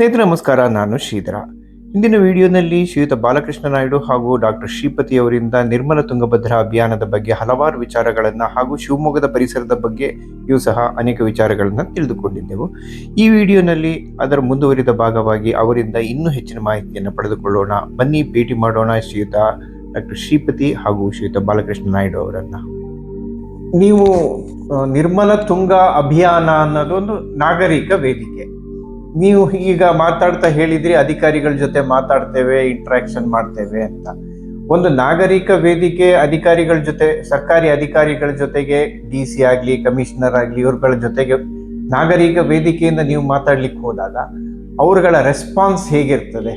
ಸ್ನೇಹಿತರೆ, ನಮಸ್ಕಾರ. ನಾನು ಶ್ರೀಧರ. ಇಂದಿನ ವಿಡಿಯೋನಲ್ಲಿ ಶ್ರೀಯುತ ಬಾಲಕೃಷ್ಣ ನಾಯ್ಡು ಹಾಗೂ ಡಾಕ್ಟರ್ ಶ್ರೀಪತಿ ಅವರಿಂದ ನಿರ್ಮಲ ತುಂಗಭದ್ರಾ ಅಭಿಯಾನದ ಬಗ್ಗೆ ಹಲವಾರು ವಿಚಾರಗಳನ್ನು ಹಾಗೂ ಶಿವಮೊಗ್ಗದ ಪರಿಸರದ ಬಗ್ಗೆ ಇವು ಸಹ ಅನೇಕ ವಿಚಾರಗಳನ್ನು ತಿಳಿದುಕೊಂಡಿದ್ದೆವು. ಈ ವಿಡಿಯೋನಲ್ಲಿ ಅದರ ಮುಂದುವರಿದ ಭಾಗವಾಗಿ ಅವರಿಂದ ಇನ್ನೂ ಹೆಚ್ಚಿನ ಮಾಹಿತಿಯನ್ನು ಪಡೆದುಕೊಳ್ಳೋಣ. ಬನ್ನಿ, ಭೇಟಿ ಮಾಡೋಣ ಶ್ರೀಯುತ, ಡಾಕ್ಟರ್ ಶ್ರೀಪತಿ ಹಾಗೂ ಶ್ರೀಯುತ ಬಾಲಕೃಷ್ಣ ನಾಯ್ಡು ಅವರನ್ನು. ನೀವು ನಿರ್ಮಲ ತುಂಗ ಅಭಿಯಾನ ಅನ್ನೋದೊಂದು ನಾಗರಿಕ ವೇದಿಕೆ. ನೀವು ಈಗ ಮಾತಾಡ್ತಾ ಹೇಳಿದ್ರಿ ಅಧಿಕಾರಿಗಳ ಜೊತೆ ಮಾತಾಡ್ತೇವೆ ಇಂಟ್ರಾಕ್ಷನ್ ಮಾಡ್ತೇವೆ ಅಂತ ಒಂದು ನಾಗರಿಕ ವೇದಿಕೆ ಅಧಿಕಾರಿಗಳ ಜೊತೆ ಸರ್ಕಾರಿ ಅಧಿಕಾರಿಗಳ ಜೊತೆಗೆ ಡಿ ಸಿ ಆಗಲಿ ಕಮಿಷನರ್ ಆಗಲಿ ಇವ್ರಗಳ ಜೊತೆಗೆ ನಾಗರಿಕ ವೇದಿಕೆಯಿಂದ ನೀವು ಮಾತಾಡ್ಲಿಕ್ಕೆ ಹೋದಾಗ ಅವ್ರಗಳ ರೆಸ್ಪಾನ್ಸ್ ಹೇಗಿರ್ತದೆ.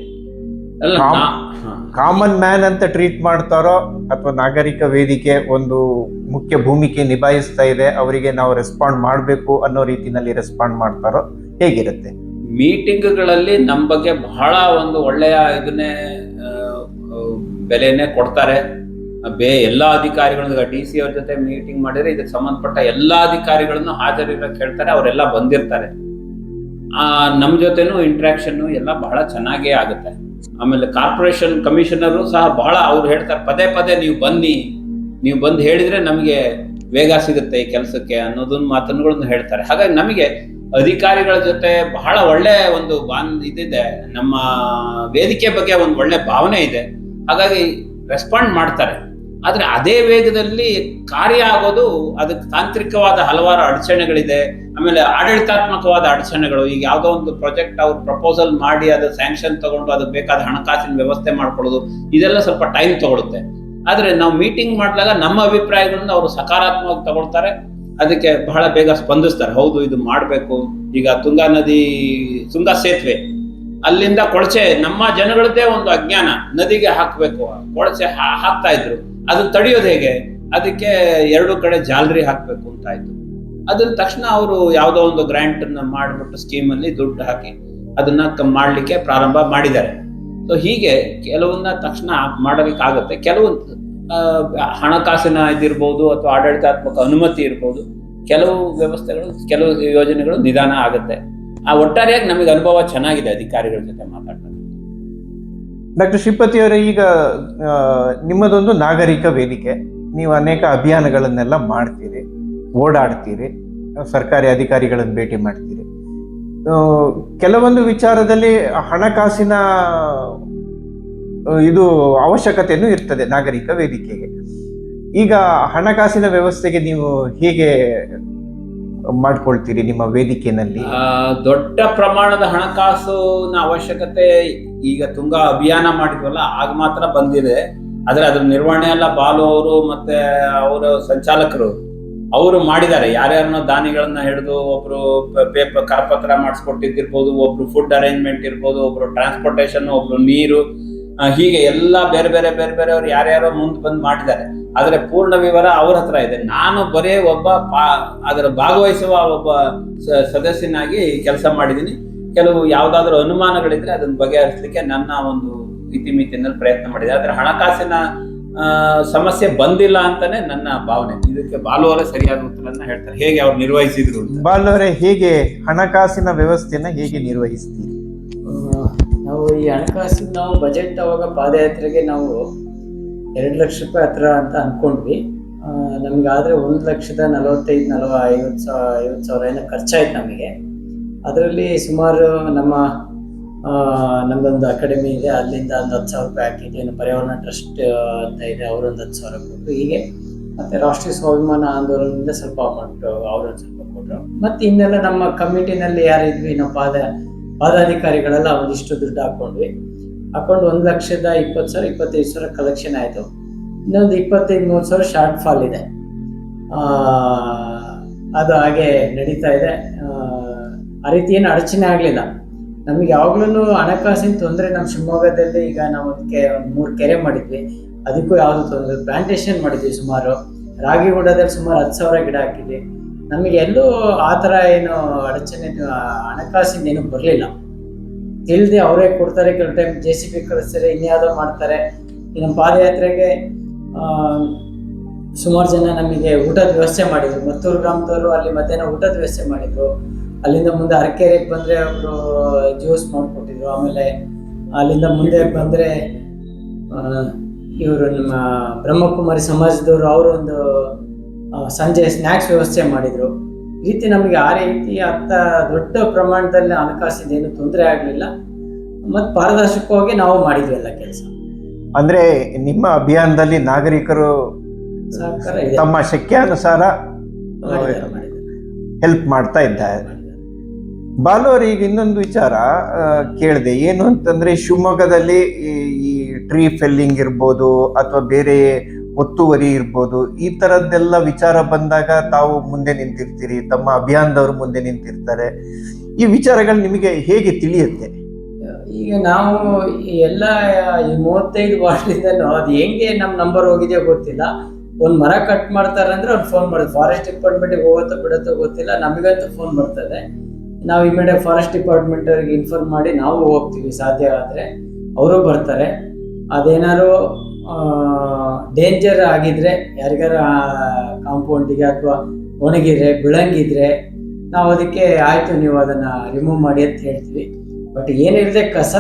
ಕಾಮನ್ ಮ್ಯಾನ್ ಅಂತ ಟ್ರೀಟ್ ಮಾಡ್ತಾರೋ ಅಥವಾ ನಾಗರಿಕ ವೇದಿಕೆ ಒಂದು ಮುಖ್ಯ ಭೂಮಿಕೆ ನಿಭಾಯಿಸ್ತಾ ಇದೆ ಅವರಿಗೆ ನಾವು ರೆಸ್ಪಾಂಡ್ ಮಾಡಬೇಕು ಅನ್ನೋ ರೀತಿಯಲ್ಲಿ ರೆಸ್ಪಾಂಡ್ ಮಾಡ್ತಾರೋ ಹೇಗಿರುತ್ತೆ ಮೀಟಿಂಗ್ಗಳಲ್ಲಿ ನಮ್ಮ ಬಗ್ಗೆ ಬಹಳ ಒಂದು ಒಳ್ಳೆಯ ಇದನ್ನೇ ಬೆಲೆನೇ ಕೊಡ್ತಾರೆ. ಬೇ, ಎಲ್ಲ ಅಧಿಕಾರಿಗಳು ಡಿ ಸಿ ಅವ್ರ ಜೊತೆ ಮೀಟಿಂಗ್ ಮಾಡಿದ್ರೆ ಇದಕ್ಕೆ ಸಂಬಂಧಪಟ್ಟ ಎಲ್ಲಾ ಅಧಿಕಾರಿಗಳನ್ನು ಹಾಜರಿರೋ ಹೇಳ್ತಾರೆ ಅವರೆಲ್ಲ ಬಂದಿರ್ತಾರೆ. ಆ ನಮ್ಮ ಜೊತೆನೂ ಇಂಟ್ರಾಕ್ಷನ್ ಎಲ್ಲ ಬಹಳ ಚೆನ್ನಾಗೇ ಆಗುತ್ತೆ. ಆಮೇಲೆ ಕಾರ್ಪೊರೇಷನ್ ಕಮಿಷನರು ಸಹ ಬಹಳ ಅವ್ರು ಹೇಳ್ತಾರೆ, ಪದೇ ಪದೇ ನೀವು ಬನ್ನಿ, ನೀವು ಬಂದು ಹೇಳಿದ್ರೆ ನಮಗೆ ವೇಗ ಸಿಗುತ್ತೆ ಈ ಕೆಲಸಕ್ಕೆ ಅನ್ನೋದನ್ನ ಮಾತನ್ನುಗಳನ್ನು ಹೇಳ್ತಾರೆ. ಹಾಗಾಗಿ ನಮಗೆ ಅಧಿಕಾರಿಗಳ ಜೊತೆ ಬಹಳ ಒಳ್ಳೆ ಒಂದು ಬಾನ್ ಇದಿದೆ. ನಮ್ಮ ವೇದಿಕೆ ಬಗ್ಗೆ ಒಂದು ಒಳ್ಳೆ ಭಾವನೆ ಇದೆ. ಹಾಗಾಗಿ ರೆಸ್ಪಾಂಡ್ ಮಾಡ್ತಾರೆ. ಆದರೆ ಅದೇ ವೇಗದಲ್ಲಿ ಕಾರ್ಯ ಆಗೋದು ಅದಕ್ಕೆ ತಾಂತ್ರಿಕವಾದ ಹಲವಾರು ಅಡಚಣೆಗಳಿದೆ. ಆಮೇಲೆ ಆಡಳಿತಾತ್ಮಕವಾದ ಅಡಚಣೆಗಳು. ಈಗ ಯಾವುದೋ ಒಂದು ಪ್ರಾಜೆಕ್ಟ್ ಅವ್ರು ಪ್ರಪೋಸಲ್ ಮಾಡಿ ಅದು ಸ್ಯಾಂಕ್ಷನ್ ತಗೊಂಡು ಅದಕ್ಕೆ ಬೇಕಾದ ಹಣಕಾಸಿನ ವ್ಯವಸ್ಥೆ ಮಾಡ್ಕೊಳ್ಳೋದು, ಇದೆಲ್ಲ ಸ್ವಲ್ಪ ಟೈಮ್ ತಗೊಳುತ್ತೆ. ಆದರೆ ನಾವು ಮೀಟಿಂಗ್ ಮಾಡಿದಾಗ ನಮ್ಮ ಅಭಿಪ್ರಾಯಗಳನ್ನು ಅವರು ಸಕಾರಾತ್ಮಕವಾಗಿ ತಗೊಳ್ತಾರೆ. ಅದಕ್ಕೆ ಬಹಳ ಬೇಗ ಸ್ಪಂದಿಸ್ತಾರೆ. ಹೌದು ಇದು ಮಾಡಬೇಕು. ಈಗ ತುಂಗಾ ನದಿ ತುಂಗಾ ಸೇತುವೆ. ಅಲ್ಲಿಂದ ಕೊಳಚೆ ನಮ್ಮ ಜನಗಳದ್ದೇ ಒಂದು ಅಜ್ಞಾನ. ನದಿಗೆ ಹಾಕಬೇಕು. ಕೊಳಚೆ ಹಾಕ್ತಾ ಇದ್ರು. ಅದನ್ನ ತಡೆಯೋದು ಹೇಗೆ? ಅದಕ್ಕೆ ಎರಡು ಕಡೆ ಜಾಲರಿ ಹಾಕಬೇಕು ಅಂತ ಆಯ್ತು. ಅದನ್ನ ತಕ್ಷಣ ಅವರು ಯಾವುದೋ ಒಂದು ಗ್ರಾಂಟ್ ಅನ್ನ ಮಾಡಿಬಿಟ್ಟು ಸ್ಕೀಮ್ ಅಲ್ಲಿ ದುಡ್ಡು ಹಾಕಿ ಅದನ್ನ ಮಾಡಲಿಕ್ಕೆ ಪ್ರಾರಂಭ ಮಾಡಿದ್ದಾರೆ. ಸೊ ಹೀಗೆ ಕೆಲವನ್ನ ತಕ್ಷಣ ಮಾಡಲಿಕ್ಕಾಗತ್ತೆ. ಕೆಲವು ಆ, ಹಣಕಾಸಿನ ಇದಿರ್ಬೋದು ಅಥವಾ ಆಡಳಿತಾತ್ಮಕ ಅನುಮತಿ ಇರ್ಬೋದು, ಕೆಲವು ವ್ಯವಸ್ಥೆಗಳು, ಕೆಲವು ಯೋಜನೆಗಳು ನಿಧಾನ ಆಗುತ್ತೆ. ಆ, ಒಟ್ಟಾರೆಯಾಗಿ ನಮಗೆ ಅನುಭವ ಚೆನ್ನಾಗಿದೆ ಅಧಿಕಾರಿಗಳ ಜೊತೆ ಮಾತಾಡ್ತಾರೆ ಡಾಕ್ಟರ್ ಶ್ರೀಪತಿ ಅವರೇ, ಈಗ ನಿಮ್ಮದೊಂದು ನಾಗರಿಕ ವೇದಿಕೆ. ನೀವು ಅನೇಕ ಅಭಿಯಾನಗಳನ್ನೆಲ್ಲ ಮಾಡ್ತೀರಿ, ಓಡಾಡ್ತೀರಿ, ಸರ್ಕಾರಿ ಅಧಿಕಾರಿಗಳನ್ನು ಭೇಟಿ ಮಾಡ್ತೀರಿ. ಕೆಲವೊಂದು ವಿಚಾರದಲ್ಲಿ ಹಣಕಾಸಿನ ಇದು ಅವಶ್ಯಕತೆಯೂ ಇರ್ತದೆ ನಾಗರಿಕ ವೇದಿಕೆಗೆ. ಈಗ ಹಣಕಾಸಿನ ವ್ಯವಸ್ಥೆಗೆ ನೀವು ಹೇಗೆ ಮಾಡ್ಕೊಳ್ತೀರಿ ನಿಮ್ಮ ವೇದಿಕೆನಲ್ಲಿ? ದೊಡ್ಡ ಪ್ರಮಾಣದ ಹಣಕಾಸುನ ಅವಶ್ಯಕತೆ ಈಗ ತುಂಗಾ ಅಭಿಯಾನ ಮಾಡಿದ್ವಲ್ಲ, ಆಗ ಮಾತ್ರ ಬಂದಿದೆ. ಆದ್ರೆ ಅದ್ರ ನಿರ್ವಹಣೆ ಎಲ್ಲ ಬಾಲು ಅವರು ಮತ್ತೆ ಅವರ ಸಂಚಾಲಕರು, ಅವರು ಮಾಡಿದ್ದಾರೆ. ಯಾರ್ಯಾರನ್ನ ದಾನಿಗಳನ್ನ ಹಿಡಿದು ಒಬ್ರು ಪೇಪರ್ ಕರಪತ್ರ ಮಾಡಿಸ್ಕೊಟ್ಟಿದ್ದಿರ್ಬೋದು, ಒಬ್ರು ಫುಡ್ ಅರೇಂಜ್ಮೆಂಟ್ ಇರ್ಬೋದು, ಒಬ್ರು ಟ್ರಾನ್ಸ್ಪೋರ್ಟೇಷನ್ ಒಬ್ರು ನೀರು ಹೀಗೆ ಎಲ್ಲ ಬೇರೆ ಬೇರೆ ಬೇರೆ ಬೇರೆ ಅವ್ರು ಯಾರ್ಯಾರೋ ಮುಂದೆ ಬಂದು ಮಾಡಿದ್ದಾರೆ ಆದರೆ ಪೂರ್ಣ ವಿವರ ಅವ್ರ ಹತ್ರ ಇದೆ. ನಾನು ಬರೇ ಒಬ್ಬ ಪಾ ಅದರ ಭಾಗವಹಿಸುವ ಒಬ್ಬ ಸ- ಸದಸ್ಯನಾಗಿ ಕೆಲಸ ಮಾಡಿದ್ದೀನಿ. ಕೆಲವು ಯಾವ್ದಾದ್ರು ಅನುಮಾನಗಳಿದ್ರೆ ಅದನ್ನ ಬಗೆಹರಿಸಲಿಕ್ಕೆ ನನ್ನ ಒಂದು ಇತಿಮಿತಿನಲ್ಲಿ ಪ್ರಯತ್ನ ಮಾಡಿದೆ. ಆದರೆ ಹಣಕಾಸಿನ ಸಮಸ್ಯೆ ಬಂದಿಲ್ಲ ಅಂತಾನೆ ನನ್ನ ಭಾವನೆ. ಇದಕ್ಕೆ ಬಾಲು ಅವರೇ ಸರಿಯಾದ ಉತ್ತರನ್ನ ಹೇಳ್ತಾರೆ. ಹೇಗೆ ಅವ್ರು ನಿರ್ವಹಿಸಿದ್ರು ಬಾಲುವರೇ ಹೇಗೆ ಹಣಕಾಸಿನ ವ್ಯವಸ್ಥೆನ ಹೇಗೆ ನಿರ್ವಹಿಸ್ತೀರಿ? ನಾವು ಈ ಹಣಕಾಸಿನ ನಾವು ಬಜೆಟ್ ಅವಾಗ ಪಾದಯಾತ್ರೆಗೆ ನಾವು ಎರಡು ಲಕ್ಷ ರೂಪಾಯಿ ಹತ್ರ ಅಂತ ಅಂದ್ಕೊಂಡ್ವಿ ನಮಗಾದರೆ ನಮ್ಗೆ ಆದರೆ ಒಂದು ಲಕ್ಷದ ನಲವತ್ತೈದು, ನಲವ ಐವತ್ತು ಸಾವಿರ ಐವತ್ತು ಸಾವಿರ ಏನೋ ಖರ್ಚಾಯ್ತು ನಮಗೆ. ಅದರಲ್ಲಿ ಸುಮಾರು ನಮ್ಮ ನಮ್ಮದೊಂದು ಅಕಾಡೆಮಿ ಇದೆ, ಅಲ್ಲಿಂದ ಒಂದು ಹತ್ತು ಸಾವಿರ ರೂಪಾಯಿ ಹಾಕಿದ್ವಿ. ಏನು ಪರ್ಯಾವರಣ ಟ್ರಸ್ಟ್ ಅಂತ ಇದೆ ಅವರೊಂದು ಹತ್ತು ಸಾವಿರ ಕೊಟ್ಟರು ಹೀಗೆ ಮತ್ತು ರಾಷ್ಟ್ರೀಯ ಸ್ವಾಭಿಮಾನ ಆಂದೋಲನದಿಂದ ಸ್ವಲ್ಪ ಅಮೌಂಟ್ ಅವರೊಂದು ಸ್ವಲ್ಪ ಕೊಟ್ಟರು ಮತ್ತು ಇನ್ನೆಲ್ಲ ನಮ್ಮ ಕಮಿಟಿನಲ್ಲಿ ಯಾರಿದ್ವಿ, ನಾವು ಪಾದ ಪಾದಾಧಿಕಾರಿಗಳೆಲ್ಲ ಒಂದಿಷ್ಟು ದುಡ್ಡು ಹಾಕೊಂಡ್ವಿ. ಹಾಕೊಂಡು ಒಂದು ಲಕ್ಷದ ಇಪ್ಪತ್ತು ಸಾವಿರ ಇಪ್ಪತ್ತೈದು ಸಾವಿರ ಕಲೆಕ್ಷನ್ ಆಯಿತು. ಇನ್ನೊಂದು ಇಪ್ಪತ್ತೈದು ಮೂವತ್ತು ಸಾವಿರ ಶಾರ್ಟ್ ಫಾಲ್ ಇದೆ. ಅದು ಹಾಗೆ ನಡೀತಾ ಇದೆ. ಆ, ರೀತಿ ಏನು ಅಡಚಣೆ ಆಗಲಿಲ್ಲ. ನಮಗೆ ಯಾವಾಗ್ಲೂ ಹಣಕಾಸಿನ ತೊಂದರೆ ನಮ್ಮ ಶಿವಮೊಗ್ಗದಲ್ಲಿ ಈಗ ನಾವು ಅದಕ್ಕೆ ಒಂದು ಮೂರು ಕೆರೆ ಮಾಡಿದ್ವಿ. ಅದಕ್ಕೂ ಯಾವುದು ತೊಂದರೆ ಪ್ಲಾಂಟೇಶನ್ ಮಾಡಿದ್ವಿ ಸುಮಾರು. ರಾಗಿ ಗುಡದಲ್ಲಿ ಸುಮಾರು ಹತ್ತು ಸಾವಿರ ಗಿಡ ಹಾಕಿದ್ವಿ. ನಮಗೆ ಎಲ್ಲೂ ಆ ಥರ ಏನು ಅಡಚಣೆ ಹಣಕಾಸಿನ ಏನು ಬರಲಿಲ್ಲ. ತಿಳಿದೆ ಅವರೇ ಕೊಡ್ತಾರೆ, ಕೆಲವು ಟೈಮ್ ಜೆ ಸಿ ಬಿ ಕಳಿಸ್ತಾರೆ, ಇನ್ಯಾವುದೋ ಮಾಡ್ತಾರೆ. ಇನ್ನು ಪಾದಯಾತ್ರೆಗೆ ಸುಮಾರು ಜನ ನಮಗೆ ಊಟದ ವ್ಯವಸ್ಥೆ ಮಾಡಿದರು. ಮತ್ತೂರು ಗ್ರಾಮದವರು ಅಲ್ಲಿ ಮಧ್ಯಾಹ್ನ ಊಟದ ವ್ಯವಸ್ಥೆ ಮಾಡಿದರು. ಅಲ್ಲಿಂದ ಮುಂದೆ ಅರಕೆರೆಗೆ ಬಂದರೆ ಅವರು ಜ್ಯೂಸ್ ಮಾಡಿಕೊಟ್ಟಿದ್ರು. ಆಮೇಲೆ ಅಲ್ಲಿಂದ ಮುಂದೆ ಬಂದರೆ ಇವರು ನಮ್ಮ ಬ್ರಹ್ಮಕುಮಾರಿ ಸಮಾಜದವರು ಅವರೊಂದು ಸಂಜೆ ಸ್ನ್ಯಾಕ್ಸ್ ವ್ಯವಸ್ಥೆ ಮಾಡಿದರು. ಈ ರೀತಿ ನಮಗೆ ಆ ರೀತಿ ಅರ್ಥ ದೊಡ್ಡ ಪ್ರಮಾಣದಲ್ಲಿ ಹಣಕಾಸಿದೇನು ತೊಂದರೆ ಆಗಲಿಲ್ಲ. ಮತ್ತು ಪಾರದರ್ಶಕವಾಗಿ ನಾವು ಮಾಡಿದ್ವಿ ಎಲ್ಲ ಕೆಲಸ. ಅಂದರೆ ನಿಮ್ಮ ಅಭಿಯಾನದಲ್ಲಿ ನಾಗರಿಕರು ತಮ್ಮ ಶಕ್ಯಾನುಸಾರ ಹೆಲ್ಪ್ ಮಾಡ್ತಾ ಇದ್ದಾರೆ. ಬಾಲು ಈಗ ಇನ್ನೊಂದು ವಿಚಾರ ಕೇಳಿದೆ. ಏನು ಅಂತಂದ್ರೆ ಶಿವಮೊಗ್ಗದಲ್ಲಿ ಈ- ಈ ಟ್ರೀ ಫೆಲ್ಲಿಂಗ್ ಇರ್ಬೋದು ಅಥವಾ ಬೇರೆ ಒತ್ತುವರಿ ಇರ್ಬೋದು, ಈ ತರದ್ದೆಲ್ಲ ವಿಚಾರ ಬಂದಾಗ ತಾವು ಮುಂದೆ ನಿಂತಿರ್ತೀರಿ, ತಮ್ಮ ಅಭಿಯಾನದವರು ಮುಂದೆ ನಿಂತಿರ್ತಾರೆ. ಈ ವಿಚಾರಗಳು ನಿಮಗೆ ಹೇಗೆ ತಿಳಿಯುತ್ತೆ? ಈಗ ನಾವು ಎಲ್ಲ ಈ ಮೂವತ್ತೈದು ವರ್ಷದಿಂದ ಅದು ಹೆಂಗೆ ನಮ್ಮ ನಂಬರ್ ಹೋಗಿದೆಯೋ ಗೊತ್ತಿಲ್ಲ. ಒಂದು ಮರ ಕಟ್ ಮಾಡ್ತಾರೆ ಅಂದ್ರೆ ಅವ್ರು ಫೋನ್ ಮಾಡೋದು ಫಾರೆಸ್ಟ್ ಡಿಪಾರ್ಟ್ಮೆಂಟಿಗೆ ಹೋಗುತ್ತೋ ಬಿಡುತ್ತೋ ಗೊತ್ತಿಲ್ಲ, ನಮಗಂತೂ ಫೋನ್ ಬರ್ತದೆ. ನಾವು ಇಮಿಡಿಯೇಟ್ ಫಾರೆಸ್ಟ್ ಡಿಪಾರ್ಟ್ಮೆಂಟ್ ಅವ್ರಿಗೆ ಇನ್ಫಾರ್ಮ್ ಮಾಡಿ ನಾವು ಹೋಗ್ತೀವಿ, ಸಾಧ್ಯ ಆದರೆ. ಅವರು ಬರ್ತಾರೆ. ಅದೇನಾದ್ರು ಡೇಂಜರ್ ಆಗಿದ್ರೆ ಯಾರಿಗಾರ ಕಾಂಪೌಂಡಿಗೆ ಅಥವಾ ಒಣಗಿದ್ರೆ, ಬಿಳಂಗಿದ್ರೆ ನಾವು ಅದಕ್ಕೆ ಆಯಿತು ನೀವು ಅದನ್ನು ರಿಮೂವ್ ಮಾಡಿ ಅಂತ ಹೇಳ್ತೀವಿ. ಬಟ್ ಏನಿರದೆ ಕಸ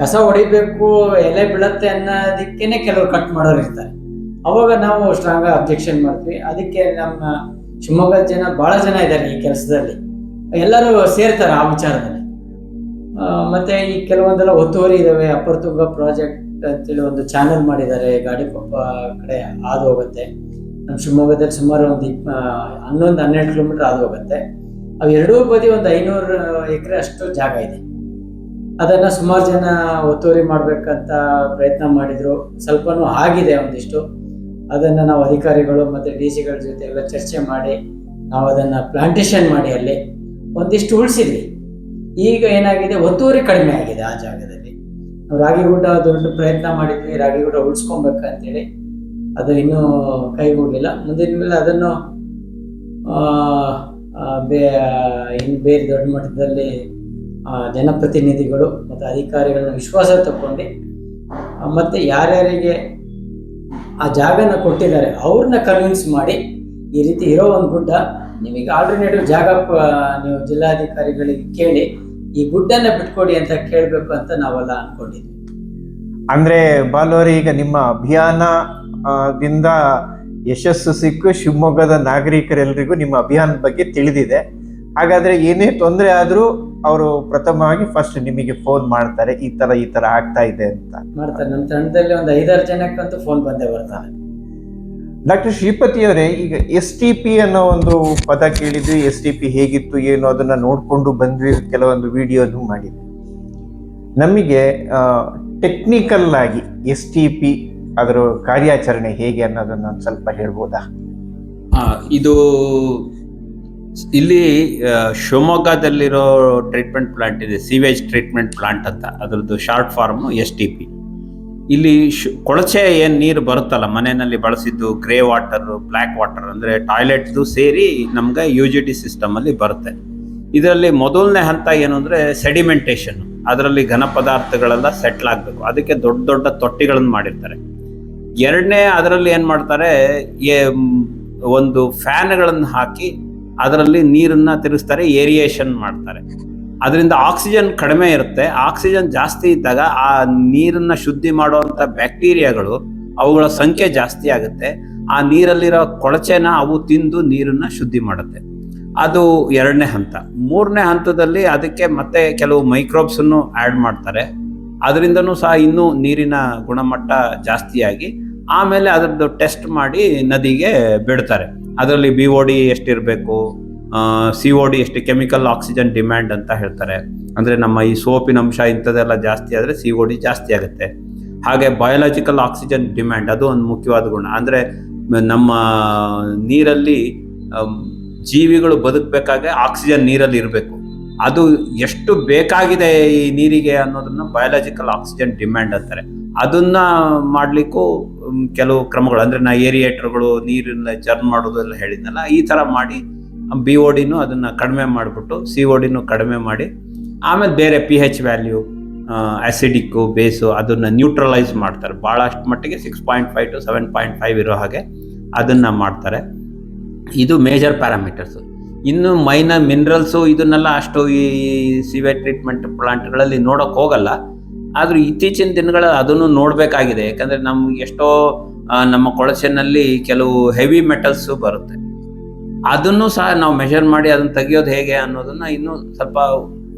ಕಸ ಹೊಡಿಬೇಕು, ಎಲೆ ಬೀಳತ್ತೆ ಅನ್ನೋದಕ್ಕೇನೆ ಕೆಲವರು ಕಟ್ ಮಾಡೋರು ಇರ್ತಾರೆ. ಅವಾಗ ನಾವು ಸ್ಟ್ರಾಂಗ್ ಅಬ್ಜೆಕ್ಷನ್ ಮಾಡ್ತೀವಿ. ಅದಕ್ಕೆ ನಮ್ಮ ಶಿವಮೊಗ್ಗದ ಜನ ಭಾಳ ಜನ ಇದ್ದಾರೆ ಈ ಕೆಲಸದಲ್ಲಿ. ಎಲ್ಲರೂ ಸೇರ್ತಾರೆ ಆ ವಿಚಾರದಲ್ಲಿ. ಮತ್ತೆ ಈ ಕೆಲವೊಂದೆಲ್ಲ ಒತ್ತುವರಿ ಇದಾವೆ ಅಪ್ಪರ್ ತುಂಗ ಪ್ರಾಜೆಕ್ಟ್ ಅಂತೇಳಿ ಒಂದು ಚಾನೆಲ್ ಮಾಡಿದ್ದಾರೆ, ಗಾಡಿ ಕೊಪ್ಪ ಕಡೆ ಹಾದು ಹೋಗುತ್ತೆ ನಮ್ಮ ಶಿವಮೊಗ್ಗದಲ್ಲಿ ಸುಮಾರು ಒಂದು ಇಪ್ಪ ಹನ್ನೊಂದು, ಹನ್ನೆರಡು ಕಿಲೋಮೀಟರ್ ಹಾದು ಹೋಗುತ್ತೆ ಅವು ಎರಡೂ ಬದಿ ಒಂದು ಐನೂರು ಎಕರೆ ಅಷ್ಟು ಜಾಗ ಇದೆ. ಅದನ್ನು ಸುಮಾರು ಜನ ಒತ್ತುವರಿ ಮಾಡಬೇಕಂತ ಪ್ರಯತ್ನ ಮಾಡಿದ್ರು. ಸ್ವಲ್ಪನೂ ಆಗಿದೆ ಒಂದಿಷ್ಟು. ಅದನ್ನು ನಾವು ಅಧಿಕಾರಿಗಳು ಮತ್ತು ಡಿ ಸಿಗಳ ಜೊತೆ ಎಲ್ಲ ಚರ್ಚೆ ಮಾಡಿ, ನಾವು ಅದನ್ನು ಪ್ಲಾಂಟೇಶನ್ ಮಾಡಿ ಅಲ್ಲಿ ಒಂದಿಷ್ಟು ಉಳಿಸಿದ್ವಿ. ಈಗ ಏನಾಗಿದೆ? ಒತ್ತುವರಿ ಕಡಿಮೆ ಆಗಿದೆ ಆ ಜಾಗದಲ್ಲಿ. ನಾವು ರಾಗಿಗುಡ್ಡ ದೊಡ್ಡ ಪ್ರಯತ್ನ ಮಾಡಿದ್ವಿ, ರಾಗಿಗುಡ್ಡ ಉಳಿಸ್ಕೊಬೇಕಂತೇಳಿ. ಅದು ಇನ್ನೂ ಕೈಗೂಡಿಲ್ಲ ಮುಂದಿನ ಮೇಲೆ ಅದನ್ನು ಬೇ, ಇನ್ನು ಬೇರೆ ದೊಡ್ಡ ಮಟ್ಟದಲ್ಲಿ ಜನಪ್ರತಿನಿಧಿಗಳು ಮತ್ತು ಅಧಿಕಾರಿಗಳನ್ನ ವಿಶ್ವಾಸ ತಗೊಂಡು ಮತ್ತೆ ಯಾರ್ಯಾರಿಗೆ ಆ ಜಾಗನ ಕೊಟ್ಟಿದ್ದಾರೆ, ಅವ್ರನ್ನ ಕನ್ವಿನ್ಸ್ ಮಾಡಿ ಈ ರೀತಿ ಇರೋ ಒಂದು ಗುಡ್ಡ, ನಿಮಗೆ ಆಲ್ಟರ್ನೇಟಿವ್ ಜಾಗ ನೀವು ಜಿಲ್ಲಾಧಿಕಾರಿಗಳಿಗೆ ಕೇಳಿ ಈ ಗುಡ್ಡನ್ನ ಬಿಟ್ಕೊಡಿ ಅಂತ ಕೇಳಬೇಕು ಅಂತ ನಾವೆಲ್ಲ ಅನ್ಕೊಂಡಿದ್ವಿ. ಅಂದ್ರೆ ಬಾಲೋರಿ ಈಗ ನಿಮ್ಮ ಅಭಿಯಾನ ದಿಂದ ಯಶಸ್ಸು ಸಿಕ್ಕು ಶಿವಮೊಗ್ಗದ ನಾಗರಿಕರೆಲ್ಲರಿಗೂ ನಿಮ್ಮ ಅಭಿಯಾನದ ಬಗ್ಗೆ ತಿಳಿದಿದೆ. ಹಾಗಾದ್ರೆ ಏನೇ ತೊಂದರೆ ಆದ್ರೂ ಅವರು ಪ್ರಥಮವಾಗಿ ಫಸ್ಟ್ ನಿಮಗೆ ಫೋನ್ ಮಾಡ್ತಾರೆ. ಈ ತರ ಈ ತರ ಆಗ್ತಾ ಇದೆ ಅಂತ. ಮಾಡ್ತಾರೆ. ನಮ್ಮ ತಂಡದಲ್ಲಿ ಒಂದು ಐದಾರು ಜನಕ್ಕಂತೂ ಫೋನ್ ಬಂದೇ ಬರ್ತಾರೆ. ಡಾಕ್ಟರ್ ಶ್ರೀಪತಿ ಅವರೇ, ಈಗ ಎಸ್ ಟಿ ಪಿ ಅನ್ನೋ ಒಂದು ಪದ ಕೇಳಿದ್ವಿ, ಎಸ್ ಟಿ ಪಿ ಹೇಗಿತ್ತು, ಏನು ಅದನ್ನ ನೋಡಿಕೊಂಡು ಬಂದ್ವಿ, ಕೆಲವೊಂದು ವಿಡಿಯೋನು ಮಾಡಿದ್ವಿ. ನಮಗೆ ಟೆಕ್ನಿಕಲ್ ಆಗಿ ಎಸ್ ಟಿ ಪಿ ಅದರ ಕಾರ್ಯಾಚರಣೆ ಹೇಗೆ ಅನ್ನೋದನ್ನ ಒಂದು ಸ್ವಲ್ಪ ಹೇಳ್ಬೋದಾ? ಇದು ಇಲ್ಲಿ ಶಿವಮೊಗ್ಗದಲ್ಲಿರೋ ಟ್ರೀಟ್ಮೆಂಟ್ ಪ್ಲಾಂಟ್ ಇದೆ ಸೀವೇಜ್ ಟ್ರೀಟ್ಮೆಂಟ್ ಪ್ಲಾಂಟ್ ಅಂತ. ಅದರದ್ದು short form S T P. ಇಲ್ಲಿ ಕೊಳಚೆ ಏನು ನೀರು ಬರುತ್ತಲ್ಲ? ಮನೆಯಲ್ಲಿ ಬಳಸಿದ್ದು ಗ್ರೇ ವಾಟರ್, ಬ್ಲ್ಯಾಕ್ ವಾಟರ್ ಅಂದರೆ ಟಾಯ್ಲೆಟ್ದು ಸೇರಿ ನಮ್ಗೆ ಯು ಜಿ ಟಿ ಸಿಸ್ಟಮಲ್ಲಿ ಬರುತ್ತೆ. ಇದರಲ್ಲಿ ಮೊದಲನೇ ಹಂತ ಏನು ಅಂದರೆ ಸೆಡಿಮೆಂಟೇಷನ್. ಅದರಲ್ಲಿ ಘನ ಪದಾರ್ಥಗಳೆಲ್ಲ ಸೆಟ್ಲ್ ಆಗಬೇಕು. ಅದಕ್ಕೆ ದೊಡ್ಡ ದೊಡ್ಡ ತೊಟ್ಟಿಗಳನ್ನು ಮಾಡಿರ್ತಾರೆ. ಎರಡನೇ ಅದರಲ್ಲಿ ಏನು ಮಾಡ್ತಾರೆ ಒಂದು ಫ್ಯಾನ್ಗಳನ್ನು ಹಾಕಿ ಅದರಲ್ಲಿ ನೀರನ್ನು ತಿರುಗಿಸ್ತಾರೆ, ಏರಿಯೇಷನ್ ಮಾಡ್ತಾರೆ. ಅದರಿಂದ ಆಕ್ಸಿಜನ್ ಕಡಿಮೆ ಇರುತ್ತೆ. ಆಕ್ಸಿಜನ್ ಜಾಸ್ತಿ ಇದ್ದಾಗ ಆ ನೀರನ್ನ ಶುದ್ಧಿ ಮಾಡುವಂಥ ಬ್ಯಾಕ್ಟೀರಿಯಾಗಳು ಅವುಗಳ ಸಂಖ್ಯೆ ಜಾಸ್ತಿ ಆಗುತ್ತೆ. ಆ ನೀರಲ್ಲಿರೋ ಕೊಳಚೆನ ಅವು ತಿಂದು ನೀರನ್ನ ಶುದ್ಧಿ ಮಾಡುತ್ತೆ. ಅದು ಎರಡನೇ ಹಂತ. ಮೂರನೇ ಹಂತದಲ್ಲಿ ಅದಕ್ಕೆ ಮತ್ತೆ ಕೆಲವು ಮೈಕ್ರೋಬ್ಸ್ ಅನ್ನು ಆಡ್ ಮಾಡ್ತಾರೆ. ಅದರಿಂದನೂ ಸಹ ಇನ್ನೂ ನೀರಿನ ಗುಣಮಟ್ಟ ಜಾಸ್ತಿಯಾಗಿ ಆಮೇಲೆ ಅದರದ್ದು ಟೆಸ್ಟ್ ಮಾಡಿ ನದಿಗೆ ಬಿಡ್ತಾರೆ. ಅದರಲ್ಲಿ ಬಿ ಓ ಡಿ ಎಷ್ಟಿರಬೇಕು? ಸಿ ಓ ಡಿ ಎಷ್ಟು ಕೆಮಿಕಲ್ ಆಕ್ಸಿಜನ್ ಡಿಮ್ಯಾಂಡ್ ಅಂತ ಹೇಳ್ತಾರೆ. ಅಂದರೆ ನಮ್ಮ ಈ ಸೋಪಿನ ಅಂಶ ಇಂಥದ್ದೆಲ್ಲ ಜಾಸ್ತಿ ಆದರೆ ಸಿ ಒ ಡಿ ಜಾಸ್ತಿ ಆಗುತ್ತೆ. ಹಾಗೆ ಬಯೋಲಾಜಿಕಲ್ ಆಕ್ಸಿಜನ್ ಡಿಮ್ಯಾಂಡ್ ಅದು ಒಂದು ಮುಖ್ಯವಾದ ಗುಣ. ಅಂದರೆ ನಮ್ಮ ನೀರಲ್ಲಿ ಜೀವಿಗಳು ಬದುಕಬೇಕಾಗೆ ಆಕ್ಸಿಜನ್ ನೀರಲ್ಲಿ ಇರಬೇಕು. ಅದು ಎಷ್ಟು ಬೇಕಾಗಿದೆ ಈ ನೀರಿಗೆ ಅನ್ನೋದನ್ನ ಬಯೋಲಾಜಿಕಲ್ ಆಕ್ಸಿಜನ್ ಡಿಮ್ಯಾಂಡ್ ಅಂತಾರೆ. ಅದನ್ನ ಮಾಡಲಿಕ್ಕೂ ಕೆಲವು ಕ್ರಮಗಳು. ಅಂದರೆ ನಾ ಏರಿಯೇಟರ್ಗಳು ನೀರನ್ನ ಜರ್ನ್ ಮಾಡೋದು ಎಲ್ಲ ಹೇಳಿದ್ನಲ್ಲ, ಈ ಥರ ಮಾಡಿ ಬಿ ಓ ಡಿನೂ ಅದನ್ನು ಕಡಿಮೆ ಮಾಡಿಬಿಟ್ಟು ಸಿ ಒ ಡಿನೂ ಕಡಿಮೆ ಮಾಡಿ, ಆಮೇಲೆ ಬೇರೆ P H value acidic base ಅದನ್ನು ನ್ಯೂಟ್ರಲೈಸ್ ಮಾಡ್ತಾರೆ. ಭಾಳಷ್ಟು ಮಟ್ಟಿಗೆ six point five to seven point five ಇರೋ ಹಾಗೆ ಅದನ್ನು ಮಾಡ್ತಾರೆ. ಇದು ಮೇಜರ್ ಪ್ಯಾರಾಮೀಟರ್ಸು ಇನ್ನು ಮೈನರ್ ಮಿನರಲ್ಸು ಇದನ್ನೆಲ್ಲ ಅಷ್ಟು ಈ ಸಿವೆ ಟ್ರೀಟ್ಮೆಂಟ್ ಪ್ಲಾಂಟ್ಗಳಲ್ಲಿ ನೋಡೋಕೆ ಹೋಗಲ್ಲ. ಆದರೂ ಇತ್ತೀಚಿನ ದಿನಗಳ ಅದನ್ನು ನೋಡಬೇಕಾಗಿದೆ. ಯಾಕಂದರೆ ನಮ್ಗೆ ಎಷ್ಟೋ ನಮ್ಮ ಕೊಳಚೆನಲ್ಲಿ ಕೆಲವು ಹೆವಿ ಮೆಟಲ್ಸು ಬರುತ್ತೆ. ಅದನ್ನು ಸಹ ನಾವು ಮೆಷರ್ ಮಾಡಿ ಅದನ್ನು ತೆಗೆಯೋದು ಹೇಗೆ ಅನ್ನೋದನ್ನ ಇನ್ನೂ ಸ್ವಲ್ಪ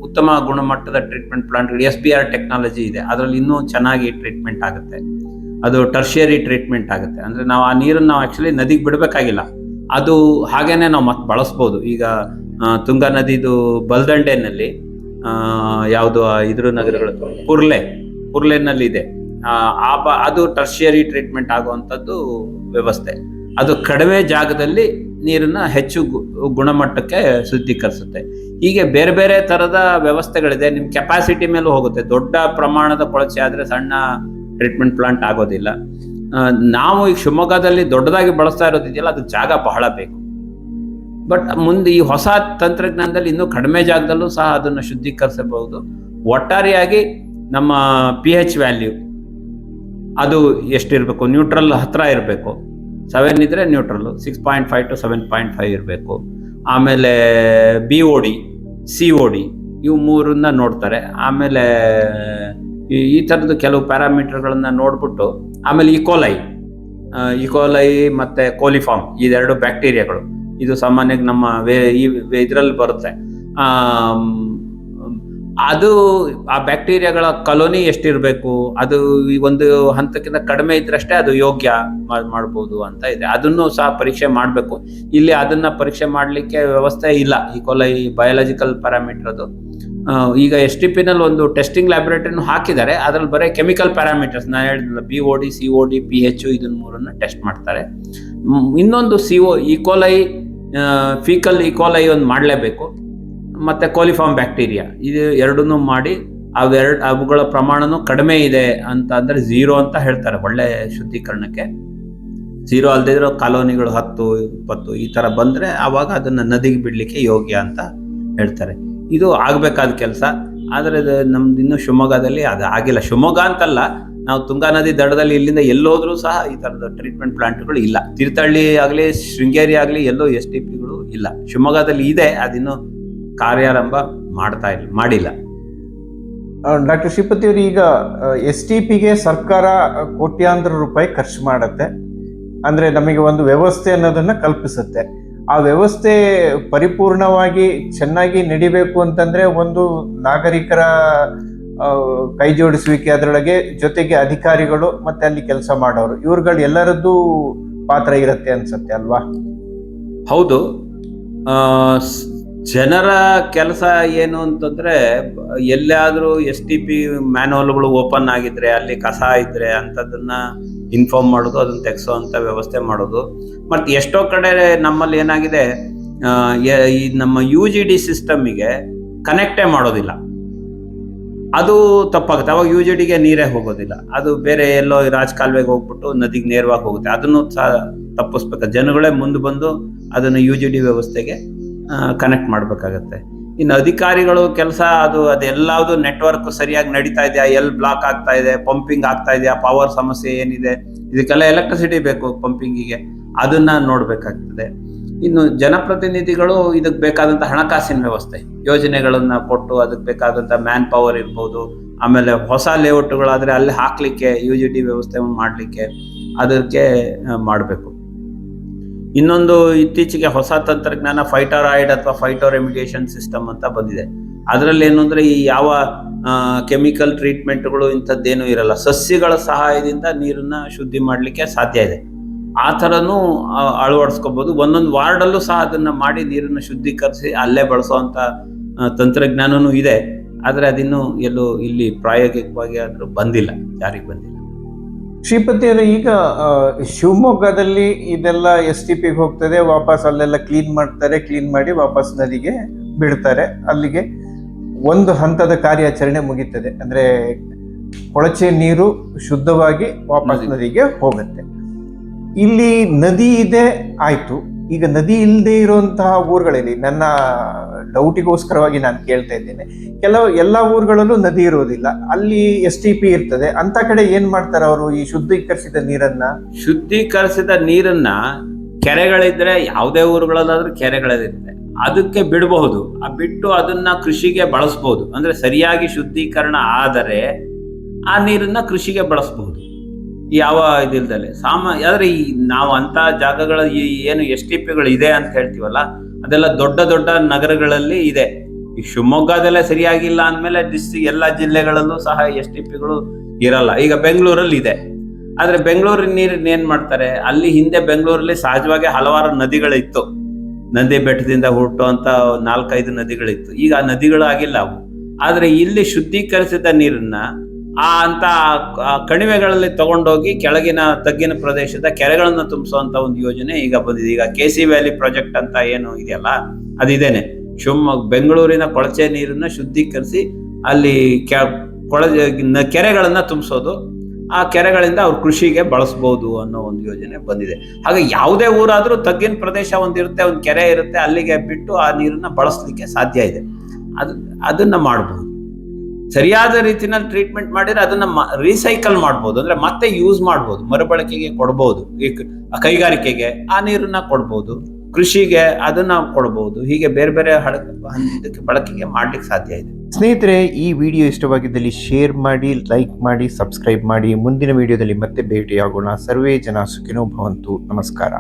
ಉತ್ತಮ ಗುಣಮಟ್ಟದ ಟ್ರೀಟ್ಮೆಂಟ್ ಪ್ಲಾಂಟ್ಗಳು ಎಸ್ ಬಿ ಆರ್ ಟೆಕ್ನಾಲಜಿ ಇದೆ. ಅದರಲ್ಲಿ ಇನ್ನೂ ಚೆನ್ನಾಗಿ ಟ್ರೀಟ್ಮೆಂಟ್ ಆಗುತ್ತೆ. ಅದು ಟರ್ಷಿಯರಿ ಟ್ರೀಟ್ಮೆಂಟ್ ಆಗುತ್ತೆ. ಅಂದರೆ ನಾವು ಆ ನೀರನ್ನು ನಾವು ಆ್ಯಕ್ಚುಲಿ ನದಿಗೆ ಬಿಡಬೇಕಾಗಿಲ್ಲ. ಅದು ಹಾಗೇನೆ ನಾವು ಮತ್ತೆ ಬಳಸ್ಬೋದು. ಈಗ ತುಂಗಾ ನದಿದು ಬಲ್ದಂಡೆನಲ್ಲಿ ಯಾವುದು ಇದ್ರ ನಗರಗಳು ಕುರ್ಲೆ ಕುರ್ಲೆನಲ್ಲಿ ಇದೆ. ಆ, ಅದು ಟರ್ಷಿಯರಿ ಟ್ರೀಟ್ಮೆಂಟ್ ಆಗುವಂಥದ್ದು ವ್ಯವಸ್ಥೆ. ಅದು ಕಡಿಮೆ ಜಾಗದಲ್ಲಿ ನೀರನ್ನ ಹೆಚ್ಚು ಗುಣಮಟ್ಟಕ್ಕೆ ಶುದ್ಧೀಕರಿಸುತ್ತೆ. ಹೀಗೆ ಬೇರೆ ಬೇರೆ ಥರದ ವ್ಯವಸ್ಥೆಗಳಿದೆ. ನಿಮ್ಮ ಕೆಪಾಸಿಟಿ ಮೇಲೂ ಹೋಗುತ್ತೆ. ದೊಡ್ಡ ಪ್ರಮಾಣದ ಕೊಳಚೆ ಆದರೆ ಸಣ್ಣ ಟ್ರೀಟ್ಮೆಂಟ್ ಪ್ಲಾಂಟ್ ಆಗೋದಿಲ್ಲ. ನಾವು ಈಗ ಶಿವಮೊಗ್ಗದಲ್ಲಿ ದೊಡ್ಡದಾಗಿ ಬಳಸ್ತಾ ಇರೋದಿದೆಯಲ್ಲ ಅದು ಜಾಗ ಬಹಳ ಬೇಕು. ಬಟ್ ಮುಂದೆ ಈ ಹೊಸ ತಂತ್ರಜ್ಞಾನದಲ್ಲಿ ಇನ್ನೂ ಕಡಿಮೆ ಜಾಗದಲ್ಲೂ ಸಹ ಅದನ್ನು ಶುದ್ಧೀಕರಿಸಬಹುದು. ಒಟ್ಟಾರೆಯಾಗಿ ನಮ್ಮ ಪಿ ಎಚ್ ವ್ಯಾಲ್ಯೂ ಅದು ಎಷ್ಟಿರಬೇಕು? ನ್ಯೂಟ್ರಲ್ ಹತ್ರ ಇರಬೇಕು. ಸೆವೆನ್ ಇದ್ರೆ neutral six point five to seven point five ಇರಬೇಕು. ಆಮೇಲೆ B O D C O D ಇವು ಮೂರನ್ನ ನೋಡ್ತಾರೆ. ಆಮೇಲೆ, ಈ ಥರದ್ದು ಕೆಲವು ಪ್ಯಾರಾಮೀಟರ್ಗಳನ್ನ ನೋಡ್ಬಿಟ್ಟು, ಆಮೇಲೆ ಇಕೋಲೈ ಇಕೋಲೈ ಮತ್ತು ಕೋಲಿಫಾರ್ಮ್ ಇದೆರಡು ಬ್ಯಾಕ್ಟೀರಿಯಾಗಳು ಇದು ಸಾಮಾನ್ಯವಾಗಿ ನಮ್ಮ ವೇ, ಈ, ಇದರಲ್ಲಿ ಬರುತ್ತೆ. ಅದು ಆ ಬ್ಯಾಕ್ಟೀರಿಯಾಗಳ ಕಲೋನಿ ಎಷ್ಟಿರಬೇಕು, ಅದು ಈ ಒಂದು ಹಂತಕ್ಕಿಂತ ಕಡಿಮೆ ಇದ್ರಷ್ಟೇ ಅದು ಯೋಗ್ಯ ಮಾಡ್ಬೋದು ಅಂತ ಇದೆ. ಅದನ್ನು ಸಹ ಪರೀಕ್ಷೆ ಮಾಡಬೇಕು. ಇಲ್ಲಿ ಅದನ್ನ ಪರೀಕ್ಷೆ ಮಾಡಲಿಕ್ಕೆ ವ್ಯವಸ್ಥೆ ಇಲ್ಲ, ಈ ಕೊಲೈ ಬಯಾಲಜಿಕಲ್ ಪ್ಯಾರಾಮೀಟರ್ ಅದು ಈಗ ಎಸ್ ಟಿ ಪಿನಲ್ಲಿ ಒಂದು ಟೆಸ್ಟಿಂಗ್ ಲ್ಯಾಬೊರೇಟರಿನೂ ಹಾಕಿದ್ದಾರೆ, ಅದ್ರಲ್ಲಿ ಬರೀ ಕೆಮಿಕಲ್ ಪ್ಯಾರಾಮೀಟರ್ಸ್ ನಾನು ಹೇಳಿದ್ನಲ್ಲ B O D C O D P H ಇದನ್ನ ಮೂರನ್ನ ಟೆಸ್ಟ್ ಮಾಡ್ತಾರೆ. ಇನ್ನೊಂದು C O E coli faecal E coli ಒಂದು ಮಾಡಲೇಬೇಕು. ಮತ್ತು ಕೋಲಿಫಾರ್ಮ್ ಬ್ಯಾಕ್ಟೀರಿಯಾ. ಇದು ಎರಡನ್ನೂ ಮಾಡಿ ಅವೆರಡು ಅವುಗಳ ಪ್ರಮಾಣನೂ ಕಡಿಮೆ ಇದೆ ಅಂತ ಅಂದರೆ ಝೀರೋ ಅಂತ ಹೇಳ್ತಾರೆ ಒಳ್ಳೆ ಶುದ್ಧೀಕರಣಕ್ಕೆ. ಝೀರೋ ಅಲ್ಲದೆ ಇರೋ ಕಾಲೋನಿಗಳು ಹತ್ತು, ಇಪ್ಪತ್ತು ಈ ಥರ ಬಂದರೆ ಆವಾಗ ಅದನ್ನು ನದಿಗೆ ಬಿಡಲಿಕ್ಕೆ ಯೋಗ್ಯ ಅಂತ ಹೇಳ್ತಾರೆ. ಇದು ಆಗಬೇಕಾದ ಕೆಲಸ, ಆದರೆ ನಮ್ದು ಇನ್ನೂ ಶಿವಮೊಗ್ಗದಲ್ಲಿ ಅದು ಆಗಿಲ್ಲ. ಶಿವಮೊಗ್ಗ ಅಂತಲ್ಲ, ನಾವು ತುಂಗಾ ನದಿ ದಡದಲ್ಲಿ ಇಲ್ಲಿಂದ ಎಲ್ಲೋದ್ರೂ ಸಹ ಈ ಥರದ ಟ್ರೀಟ್ಮೆಂಟ್ ಪ್ಲಾಂಟ್ಗಳು ಇಲ್ಲ. ತೀರ್ಥಹಳ್ಳಿ ಆಗಲಿ, ಶೃಂಗೇರಿ ಆಗಲಿ ಎಲ್ಲೋ ಎಸ್ ಟಿ ಪಿಗಳು ಇಲ್ಲ. ಶಿವಮೊಗ್ಗದಲ್ಲಿ ಇದೆ, ಅದಿನ್ನೂ ಕಾರ್ಯಾರಂಭ ಮಾಡ್ತಾ ಇಲ್ಲ ಮಾಡಿಲ್ಲ. ಡಾಕ್ಟರ್ ಶ್ರೀಪತಿ ಅವರು ಈಗ ಎಸ್ ಟಿ ಪಿಗೆ ಸರ್ಕಾರ ಕೋಟ್ಯಾಂತರ ರೂಪಾಯಿ ಖರ್ಚು ಮಾಡುತ್ತೆ. ಅಂದ್ರೆ ನಮಗೆ ಒಂದು ವ್ಯವಸ್ಥೆ ಅನ್ನೋದನ್ನ ಕಲ್ಪಿಸುತ್ತೆ. ಆ ವ್ಯವಸ್ಥೆ ಪರಿಪೂರ್ಣವಾಗಿ ಚೆನ್ನಾಗಿ ನಡಿಬೇಕು ಅಂತಂದ್ರೆ ಒಂದು ನಾಗರಿಕರ ಕೈ ಜೋಡಿಸುವಿಕೆ ಅದರೊಳಗೆ ಜೊತೆಗೆ ಅಧಿಕಾರಿಗಳು ಮತ್ತೆ ಅಲ್ಲಿ ಕೆಲಸ ಮಾಡೋರು. ಇವ್ರುಗಳು ಎಲ್ಲರದ್ದು ಪಾತ್ರ ಇರುತ್ತೆ ಅನ್ಸುತ್ತೆ ಅಲ್ವಾ? ಹೌದು. ಜನರ ಕೆಲಸ ಏನು ಅಂತಂದ್ರೆ ಎಲ್ಲಾದ್ರೂ ಎಸ್ ಟಿ ಪಿ ಮ್ಯಾನುವಲ್ಗಳು ಓಪನ್ ಆಗಿದ್ರೆ, ಅಲ್ಲಿ ಕಸ ಇದ್ರೆ ಅಂಥದ್ದನ್ನ ಇನ್ಫಾರ್ಮ್ ಮಾಡೋದು, ಅದನ್ನ ತೆಗೆಸೋವಂಥ ವ್ಯವಸ್ಥೆ ಮಾಡೋದು. ಮತ್ತು ಎಷ್ಟೋ ಕಡೆ ನಮ್ಮಲ್ಲಿ ಏನಾಗಿದೆ ಈ ನಮ್ಮ ಯು ಜಿ ಡಿ ಸಿಸ್ಟಮಿಗೆ ಕನೆಕ್ಟೇ ಮಾಡೋದಿಲ್ಲ. ಅದು ತಪ್ಪಾಗುತ್ತೆ. ಅವಾಗ ಯು ಜಿ ಡಿಗೆ ನೀರೇ ಹೋಗೋದಿಲ್ಲ. ಅದು ಬೇರೆ ಎಲ್ಲೋ ರಾಜಕಾಲುವೆಗೆ ಹೋಗ್ಬಿಟ್ಟು ನದಿಗೆ ನೇರವಾಗಿ ಹೋಗುತ್ತೆ. ಅದನ್ನು ಸಹ ತಪ್ಪಿಸ್ಬೇಕು. ಜನಗಳೇ ಮುಂದೆ ಬಂದು ಅದನ್ನು ಯು ಜಿ ಡಿ ವ್ಯವಸ್ಥೆಗೆ ಕನೆಕ್ಟ್ ಮಾಡಬೇಕಾಗತ್ತೆ. ಇನ್ನು ಅಧಿಕಾರಿಗಳು ಕೆಲಸ ಅದು ಅದೆಲ್ಲದು ನೆಟ್ವರ್ಕ್ ಸರಿಯಾಗಿ ನಡೀತಾ ಇದೆಯಾ ಎಲ್ಲಿ ಬ್ಲಾಕ್ ಆಗ್ತಾ ಇದೆ ಪಂಪಿಂಗ್ ಆಗ್ತಾ ಇದೆಯಾ ಪವರ್ ಸಮಸ್ಯೆ ಏನಿದೆ, ಇದಕ್ಕೆಲ್ಲ ಎಲೆಕ್ಟ್ರಿಸಿಟಿ ಬೇಕು ಪಂಪಿಂಗಿಗೆ ಅದನ್ನ ನೋಡಬೇಕಾಗ್ತದೆ. ಇನ್ನು ಜನಪ್ರತಿನಿಧಿಗಳು ಇದಕ್ಕೆ ಬೇಕಾದಂಥ ಹಣಕಾಸಿನ ವ್ಯವಸ್ಥೆ, ಯೋಜನೆಗಳನ್ನ ಕೊಟ್ಟು ಅದಕ್ಕೆ ಬೇಕಾದಂಥ ಮ್ಯಾನ್ ಪವರ್ ಇರ್ಬೋದು, ಆಮೇಲೆ ಹೊಸ ಲೇಔಟ್ಗಳಾದರೆ ಅಲ್ಲಿ ಹಾಕ್ಲಿಕ್ಕೆ ಯು ಜಿ ಟಿ ವ್ಯವಸ್ಥೆ ಮಾಡಲಿಕ್ಕೆ ಅದಕ್ಕೆ ಮಾಡಬೇಕು. ಇನ್ನೊಂದು ಇತ್ತೀಚೆಗೆ ಹೊಸ ತಂತ್ರಜ್ಞಾನ ಫೈಟರಾಯ್ಡ್ ಅಥವಾ ಫೈಟೋ ರೆಮಿಡಿಯೇಷನ್ ಸಿಸ್ಟಮ್ ಅಂತ ಬಂದಿದೆ. ಅದರಲ್ಲಿ ಏನು ಅಂದರೆ ಈ ಯಾವ ಕೆಮಿಕಲ್ ಟ್ರೀಟ್ಮೆಂಟ್ಗಳು ಇಂಥದ್ದೇನು ಇರಲ್ಲ. ಸಸ್ಯಗಳ ಸಹಾಯದಿಂದ ನೀರನ್ನ ಶುದ್ಧಿ ಮಾಡಲಿಕ್ಕೆ ಸಾಧ್ಯ ಇದೆ. ಆ ಥರನೂ ಅಳವಡಿಸ್ಕೋಬೋದು. ಒಂದೊಂದು ವಾರ್ಡಲ್ಲೂ ಸಹ ಅದನ್ನು ಮಾಡಿ ನೀರನ್ನು ಶುದ್ಧೀಕರಿಸಿ ಅಲ್ಲೇ ಬಳಸುವಂತ ತಂತ್ರಜ್ಞಾನವೂ ತಂತ್ರಜ್ಞಾನನೂ ಇದೆ. ಆದರೆ ಅದಿನ್ನೂ ಎಲ್ಲೂ ಇಲ್ಲಿ ಪ್ರಾಯೋಗಿಕವಾಗಿ ಆದರೂ ಬಂದಿಲ್ಲ. ಜಾರಿಗೆ ಬಂದಿಲ್ಲ. ಶ್ರೀಪತಿ ಅವರು ಈಗ ಶಿವಮೊಗ್ಗದಲ್ಲಿ ಇದೆಲ್ಲ ಎಸ್ ಟಿ ಪಿಗೆ ಹೋಗ್ತದೆ ವಾಪಸ್ ಅಲ್ಲೆಲ್ಲ ಕ್ಲೀನ್ ಮಾಡ್ತಾರೆ ಕ್ಲೀನ್ ಮಾಡಿ ವಾಪಸ್ ನದಿಗೆ ಬಿಡ್ತಾರೆ ಅಲ್ಲಿಗೆ ಒಂದು ಹಂತದ ಕಾರ್ಯಾಚರಣೆ ಮುಗೀತದೆ. ಅಂದ್ರೆ ಕೊಳಚೆ ನೀರು ಶುದ್ಧವಾಗಿ ವಾಪಸ್ ನದಿಗೆ ಹೋಗುತ್ತೆ. ಇಲ್ಲಿ ನದಿ ಇದೆ ಆಯ್ತು. ಈಗ ನದಿ ಇಲ್ಲದೆ ಇರುವಂತಹ ಊರುಗಳಲ್ಲಿ ನನ್ನ ಡೌಟಿಗೋಸ್ಕರವಾಗಿ ನಾನು ಕೇಳ್ತಾ ಇದ್ದೇನೆ. ಕೆಲವು ಎಲ್ಲ ಊರುಗಳಲ್ಲೂ ನದಿ ಇರೋದಿಲ್ಲ ಅಲ್ಲಿ ಎಸ್ ಟಿ ಪಿ ಇರ್ತದೆ. ಅಂತ ಕಡೆ ಏನ್ ಮಾಡ್ತಾರೆ ಅವರು ಈ ಶುದ್ಧೀಕರಿಸಿದ ನೀರನ್ನ? ಶುದ್ಧೀಕರಿಸಿದ ನೀರನ್ನ ಕೆರೆಗಳಿದ್ರೆ, ಯಾವುದೇ ಊರುಗಳಲ್ಲಾದ್ರೂ ಕೆರೆಗಳಿರುತ್ತೆ ಅದಕ್ಕೆ ಬಿಡಬಹುದು. ಆ ಬಿಟ್ಟು ಅದನ್ನ ಕೃಷಿಗೆ ಬಳಸಬಹುದು. ಅಂದ್ರೆ ಸರಿಯಾಗಿ ಶುದ್ಧೀಕರಣ ಆದರೆ ಆ ನೀರನ್ನ ಕೃಷಿಗೆ ಬಳಸ್ಬಹುದು. ಯಾವ ಇದಿಲ್ದಲೆ ಸಾಮ ಆದ್ರೆ ಈ ನಾವು ಅಂತ ಜಾಗಗಳ ಏನು ಎಸ್ ಟಿ ಪಿಗಳು ಇದೆ ಅಂತ ಹೇಳ್ತೀವಲ್ಲ, ಅದೆಲ್ಲ ದೊಡ್ಡ ದೊಡ್ಡ ನಗರಗಳಲ್ಲಿ ಇದೆ. ಈ ಶಿವಮೊಗ್ಗದಲ್ಲೇ ಸರಿಯಾಗಿಲ್ಲ ಅಂದಮೇಲೆ ಡಿಸ್ಟ್ರಿಕ್ ಎಲ್ಲ ಜಿಲ್ಲೆಗಳಲ್ಲೂ ಸಹ ಎಸ್ ಟಿ ಪಿಗಳು ಇರಲ್ಲ. ಈಗ ಬೆಂಗಳೂರಲ್ಲಿ ಇದೆ. ಆದ್ರೆ ಬೆಂಗಳೂರಿನ ನೀರಿನ ಏನ್ ಮಾಡ್ತಾರೆ? ಅಲ್ಲಿ ಹಿಂದೆ ಬೆಂಗಳೂರಲ್ಲಿ ಸಹಜವಾಗಿ ಹಲವಾರು ನದಿಗಳಿತ್ತು. ನಂದಿ ಬೆಟ್ಟದಿಂದ ಹುಟ್ಟುವಂತ ನಾಲ್ಕೈದು ನದಿಗಳಿತ್ತು. ಈಗ ಆ ನದಿಗಳು ಆಗಿಲ್ಲ ಅವು. ಆದ್ರೆ ಇಲ್ಲಿ ಶುದ್ಧೀಕರಿಸಿದ ನೀರನ್ನ ಆ ಅಂತ ಕಣಿವೆಗಳಲ್ಲಿ ತಗೊಂಡೋಗಿ ಕೆಳಗಿನ ತಗ್ಗಿನ ಪ್ರದೇಶದ ಕೆರೆಗಳನ್ನು ತುಂಬಿಸುವಂತ ಒಂದು ಯೋಜನೆ ಈಗ ಬಂದಿದೆ. ಈಗ ಕೆ ಸಿ ವ್ಯಾಲಿ ಪ್ರಾಜೆಕ್ಟ್ ಅಂತ ಏನು ಇದೆಯಲ್ಲ ಅದಿದೇನೆ ಶಿವಮೊಗ್ಗ, ಬೆಂಗಳೂರಿನ ಕೊಳಚೆ ನೀರನ್ನ ಶುದ್ಧೀಕರಿಸಿ ಅಲ್ಲಿ ಕೊಳ ಕೆರೆಗಳನ್ನ ತುಂಬಿಸೋದು. ಆ ಕೆರೆಗಳಿಂದ ಅವ್ರು ಕೃಷಿಗೆ ಬಳಸ್ಬೋದು ಅನ್ನೋ ಒಂದು ಯೋಜನೆ ಬಂದಿದೆ. ಹಾಗೆ ಯಾವುದೇ ಊರಾದ್ರೂ ತಗ್ಗಿನ ಪ್ರದೇಶ ಒಂದಿರುತ್ತೆ, ಒಂದು ಕೆರೆ ಇರುತ್ತೆ, ಅಲ್ಲಿಗೆ ಬಿಟ್ಟು ಆ ನೀರನ್ನ ಬಳಸಲಿಕ್ಕೆ ಸಾಧ್ಯ ಇದೆ. ಅದು, ಅದನ್ನ ಮಾಡಬಹುದು ಸರಿಯಾದ ರೀತಿನಲ್ಲಿ ಟ್ರೀಟ್ಮೆಂಟ್ ಮಾಡಿದ್ರೆ ಅದನ್ನ ರೀಸೈಕಲ್ ಮಾಡ್ಬೋದು. ಅಂದ್ರೆ ಮತ್ತೆ ಯೂಸ್ ಮಾಡ್ಬೋದು. ಮರುಬಳಕೆಗೆ ಕೊಡ್ಬೋದು. ಈ ಕೈಗಾರಿಕೆಗೆ ಆ ನೀರನ್ನ ಕೊಡ್ಬೋದು. ಕೃಷಿಗೆ ಅದನ್ನ ಕೊಡ್ಬೋದು. ಹೀಗೆ ಬೇರೆ ಬೇರೆ ಇದಕ್ಕೆ ಬಳಕೆಗೆ ಮಾಡ್ಲಿಕ್ಕೆ ಸಾಧ್ಯ ಇದೆ. ಸ್ನೇಹಿತರೆ, ಈ ವಿಡಿಯೋ ಇಷ್ಟವಾಗಿದ್ದಲ್ಲಿ ಶೇರ್ ಮಾಡಿ ಲೈಕ್ ಮಾಡಿ ಸಬ್ಸ್ಕ್ರೈಬ್ ಮಾಡಿ. ಮುಂದಿನ ವಿಡಿಯೋದಲ್ಲಿ ಮತ್ತೆ ಭೇಟಿಯಾಗೋಣ. ಸರ್ವೇ ಜನ ಸುಖಿನೋ ಭವಂತು. ನಮಸ್ಕಾರ.